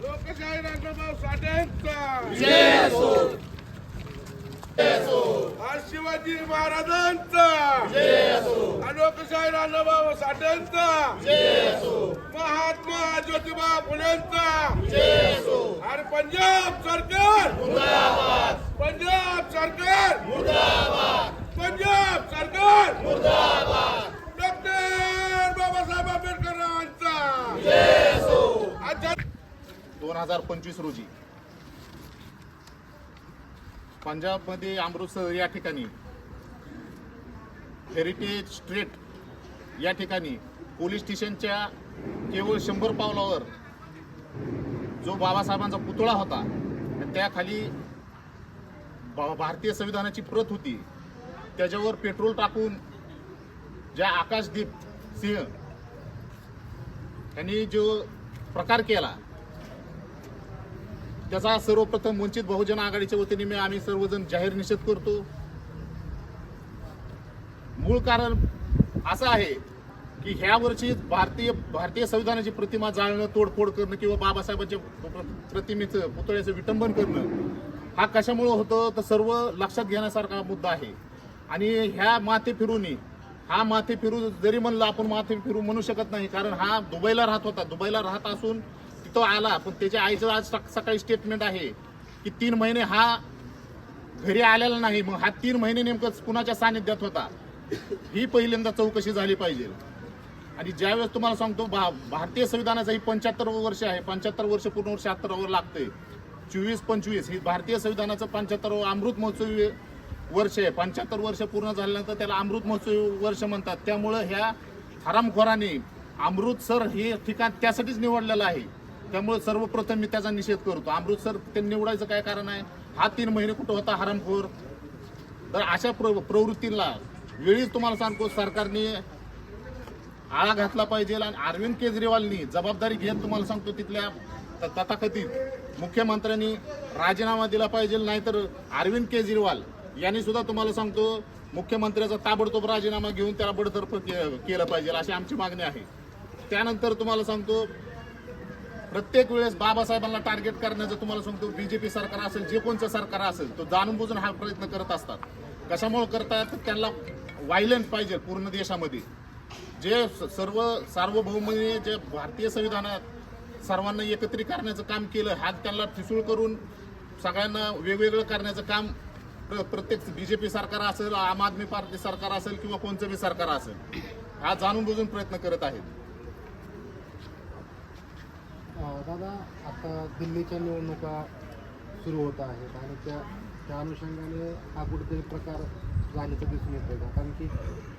लोकशाही राजाभाऊ साठेंचा आज शिवाजी महाराजांचा लोकशाही राजाभाऊ साठेंचा महात्मा ज्योतिबा फुलेंचा आणि पंजाब सरकार पंजाब सरकार पंजाब सरकार हजार पंचवीस रोजी. पंजाबमध्ये अमृतसर या ठिकाणी हेरिटेज स्ट्रीट या ठिकाणी पोलीस स्टेशनच्या केवळ शंभर पावलावर जो बाबासाहेबांचा पुतळा होता आणि त्याखाली भारतीय संविधानाची प्रत होती त्याच्यावर पेट्रोल टाकून ज्या आकाशदीप सिंह यांनी जो प्रकार केला त्याचा सर्वप्रथम वंचित बहुजन आघाडीच्या वतीने मी आम्ही सर्वजण जाहीर निषेध करतो. मूळ कारण असं आहे की ह्या वर्षी भारतीय भारतीय संविधानाची प्रतिमा जाळणं तोडफोड करणं किंवा बाबासाहेबांच्या प्र- प्रतिमेचं पुतळ्याचं विटंबन करणं हा कशामुळं होतं? तर सर्व लक्षात घेण्यासारखा मुद्दा आहे. आणि ह्या माथे फिरूनी हा माथे फिरू जरी म्हणलं आपण माथे फिरू म्हणू शकत नाही कारण हा दुबईला राहत होता. दुबईला राहत असून तो आला पण त्याच्या आईचं आज सकाळी स्टेटमेंट आहे की तीन महिने हा घरी आलेला नाही मग हा तीन महिने नेमकं कुणाच्या सानिध्यात होता? ही पहिल्यांदा चौकशी झाली पाहिजे. आणि ज्यावेळेस तुम्हाला सांगतो भा भारतीय संविधानाचं ही पंच्याहत्तर वर्ष आहे पंच्याहत्तर वर्ष पूर्ण वर्ष शहात्तरावर लागते चोवीस पंचवीस ही भारतीय संविधानाचं पंच्याहत्तर अमृत महोत्सवी वर्ष आहे. पंच्याहत्तर वर्ष पूर्ण झाल्यानंतर त्याला अमृत महोत्सवी वर्ष म्हणतात. त्यामुळं ह्या हरामखोराने अमृतसर हे ठिकाण त्यासाठीच निवडलेलं आहे. त्यामुळे सर्वप्रथम मी त्याचा निषेध करतो. अमृतसर ते निवडायचं काय कारण आहे? हा तीन महिने कुठं होता हरामखोर? तर अशा प्र प्रवृत्तीला वेळीच तुम्हाला सांगतो सरकारने आळा घातला पाहिजे आणि अरविंद केजरीवालनी जबाबदारी घेत तुम्हाला सांगतो तिथल्या तथाकथित मुख्यमंत्र्यांनी राजीनामा दिला पाहिजे नाहीतर अरविंद केजरीवाल यांनी सुद्धा तुम्हाला सांगतो मुख्यमंत्र्याचा ताबडतोब राजीनामा घेऊन त्याला बडतर्फ के- केलं पाहिजे अशी आमची मागणी आहे. त्यानंतर तुम्हाला सांगतो प्रत्येक वेळेस बाबासाहेबांना टार्गेट करण्याचं तुम्हाला सांगतो बीजेपी सरकार असेल जे कोणचं सरकार असेल तो जाणून बुजून हा प्रयत्न करत असतात. कशामुळे करतात त्यांना व्हायलेंट पाहिजे पूर्ण देशामध्ये. जे स- सर्व सार्वभौमने जे भारतीय संविधानात सर्वांना एकत्रित करण्याचं काम केलं हा त्यांना ठिसूळ करून सगळ्यांना वेगवेगळं करण्याचं काम प्र- प्रत्येक बीजेपी सरकार असेल आम आदमी पार्टी सरकार असेल किंवा कोणतं बी सरकार असेल हा जाणून बुजून प्रयत्न करत आहेत. दादा आता दिल्लीच्या निवडणुका सुरू होत आहेत आणि त्या त्या अनुषंगाने हा कुठेतरी प्रकार झाल्याचं दिसून येतोय का? कारण की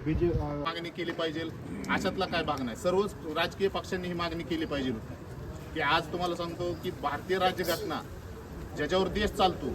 बीजे मागणी केली पाहिजे. अशातला काय भाग नाही. सर्वच राजकीय पक्षांनी ही मागणी केली पाहिजे की आज तुम्हाला सांगतो की भारतीय राज्यघटना ज्याच्यावर देश चालतो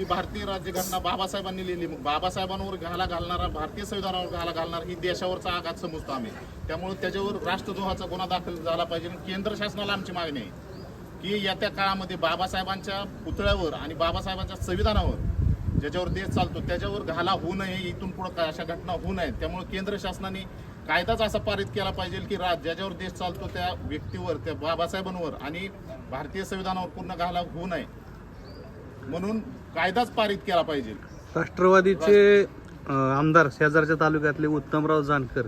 ही भारतीय राज्यघटना बाबासाहेबांनी लिहिली. मग बाबासाहेबांवर घाला घालणारा भारतीय संविधानावर घाला घालणार ही देशावरचा आघात समजतो आम्ही. त्यामुळे त्याच्यावर राष्ट्रद्रोहाचा गुन्हा दाखल झाला पाहिजे केंद्र शासनाला आमची मागणी आहे की येत्या काळामध्ये बाबासाहेबांच्या पुतळ्यावर आणि बाबासाहेबांच्या संविधानावर ज्याच्यावर देश चालतो त्याच्यावर घाला होऊ नये इथून पुढं काय अशा घटना होऊ नयेत. त्यामुळे केंद्र शासनाने कायदाच असा पारित केला पाहिजे की राज ज्याच्यावर देश चालतो त्या व्यक्तीवर त्या बाबासाहेबांवर आणि भारतीय संविधानावर पूर्ण घाला होऊ नये. म्हणून कायदाच पारित केला पाहिजे. राष्ट्रवादीचे अ, आमदार शेजारच्या तालुक्यातले उत्तमराव जानकर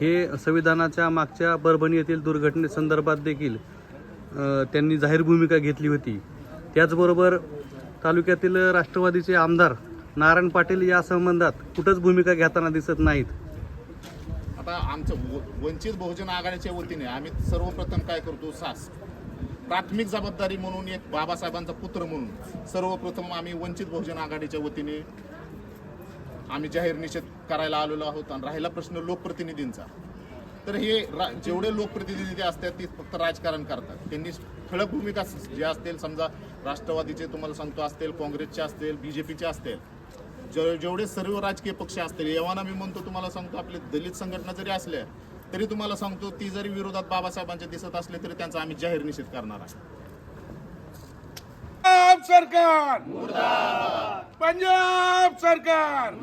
हे संविधानाच्या मागच्या परभणी येथील दुर्घटनेसंदर्भात देखील अ, त्यांनी जाहीर भूमिका घेतली होती. त्याचबरोबर तालुक्यातील राष्ट्रवादीचे आमदार नारायण पाटील या संबंधात कुठंच भूमिका घेताना दिसत नाहीत. आता आमचं व- वंचित बहुजन आघाडीच्या वतीने आम्ही सर्वप्रथम काय करतो? सास. प्राथमिक जबाबदारी म्हणून एक बाबासाहेबांचा पुत्र म्हणून सर्वप्रथम आम्ही वंचित बहुजन आघाडीच्या वतीने आम्ही जाहीर निषेध करायला आलेलो आहोत आणि राहिला प्रश्न लोकप्रतिनिधींचा. तर हे रा जेवढे लोकप्रतिनिधी असतात ते फक्त राजकारण करतात. त्यांनी ठळक भूमिका जे असतील समजा राष्ट्रवादीचे तुम्हाला सांगतो असतील काँग्रेसचे असतील बी जे पीचे असतील जे जेवढे सर्व राजकीय पक्ष असतील येवाना मी म्हणतो तुम्हाला सांगतो आपले दलित संघटना जरी असल्या तरी तुम्हाला सांगतो ती जरी विरोधात बाबासाहेबांच्या दिसत असले तरी त्यांचा आम्ही जाहीर निषेध करणार आहे. पंजाब सरकार पंजाब सरकार!